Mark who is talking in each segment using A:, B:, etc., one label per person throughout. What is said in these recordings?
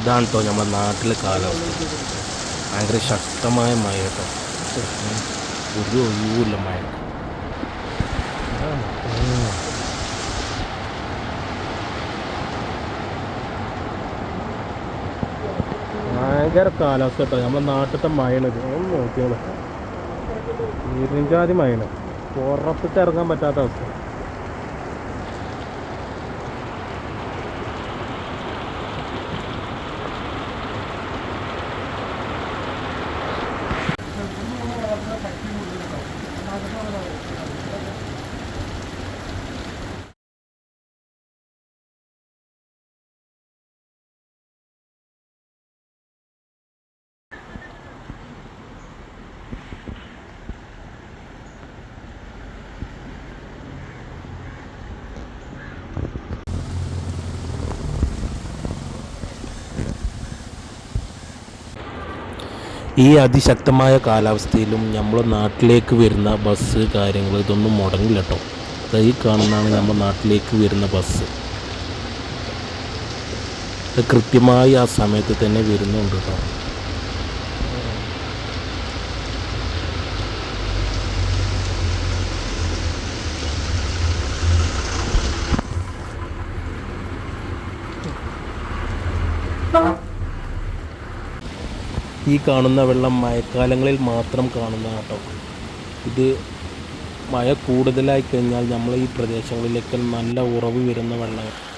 A: ഇതാണ് കേട്ടോ നമ്മുടെ നാട്ടിലെ കാലാവസ്ഥ. ഭയങ്കര ശക്തമായ മഴ കേട്ടോ. ഒരു ഒഴിവില്ല മഴ. ഭയങ്കര കാലാവസ്ഥ കേട്ടോ. നമ്മുടെ നാട്ടിലത്തെ മഴയാണിത് ഒന്ന് നോക്കിയോളൂ. ഇരുഞ്ചാതി മഴയാണ്. പുറത്തിട്ട് ഇറങ്ങാൻ പറ്റാത്ത അവസ്ഥ. ഈ അതിശക്തമായ കാലാവസ്ഥയിലും നമ്മുടെ നാട്ടിലേക്ക് വരുന്ന ബസ് കാര്യങ്ങൾ ഇതൊന്നും മുടങ്ങില്ല കേട്ടോ ഈ കാണുന്നതാണ് നമ്മുടെ നാട്ടിലേക്ക് വരുന്ന ബസ്. കൃത്യമായി ആ സമയത്ത് തന്നെ വരുന്നുണ്ട് കേട്ടോ. ഈ കാണുന്ന വെള്ളം മഴക്കാലങ്ങളിൽ മാത്രം കാണുന്ന കേട്ടോ. ഇത് മഴ കൂടുതലായി കഴിഞ്ഞാൽ നമ്മൾ ഈ പ്രദേശങ്ങളിലേക്ക് നല്ല ഉറവ് വരുന്ന വെള്ളം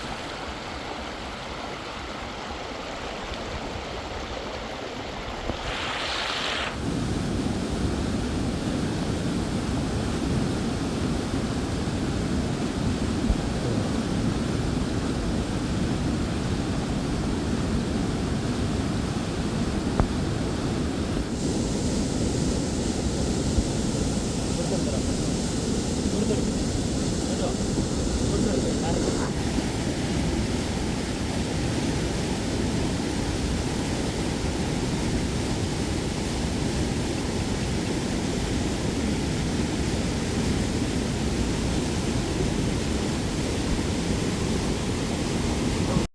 A: Bye.